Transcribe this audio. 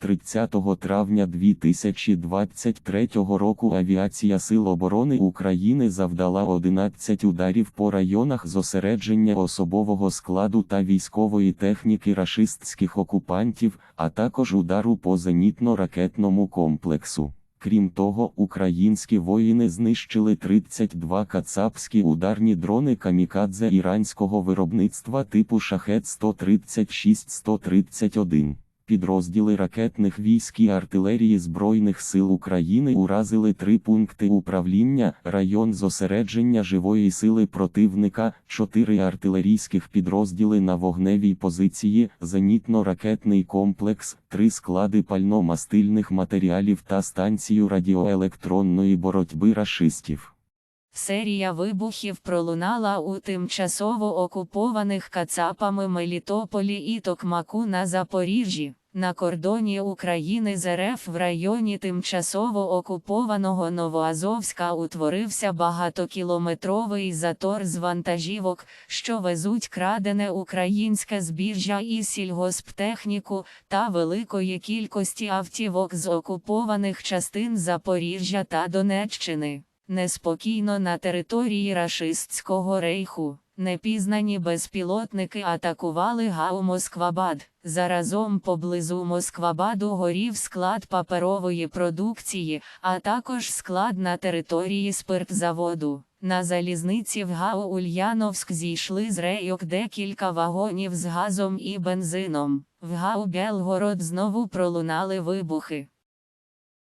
30 травня 2023 року Авіація Сил оборони України завдала 11 ударів по районах зосередження особового складу та військової техніки рашистських окупантів, а також удару по зенітно-ракетному комплексу. Крім того, українські воїни знищили 32 кацапські ударні дрони камікадзе іранського виробництва типу шахет 136-131. Підрозділи ракетних військ і артилерії Збройних сил України уразили три пункти управління, район зосередження живої сили противника, чотири артилерійських підрозділи на вогневій позиції, зенітно-ракетний комплекс, три склади пально-мастильних матеріалів та станцію радіоелектронної боротьби рашистів. Серія вибухів пролунала у тимчасово окупованих кацапами Мелітополі і Токмаку на Запоріжжі, на кордоні України з РФ в районі тимчасово окупованого Новоазовська утворився багатокілометровий затор з вантажівок, що везуть крадене українське збіжжя і сільгосптехніку, та великої кількості автівок з окупованих частин Запоріжжя та Донеччини. Неспокійно на території рашистського рейху. Непізнані безпілотники атакували ГАУ Москвабад. Заразом поблизу Москвабаду горів склад паперової продукції, а також склад на території спиртзаводу. На залізниці в ГАУ Ульяновськ зійшли з рейок декілька вагонів з газом і бензином. В ГАУ Белгород знову пролунали вибухи.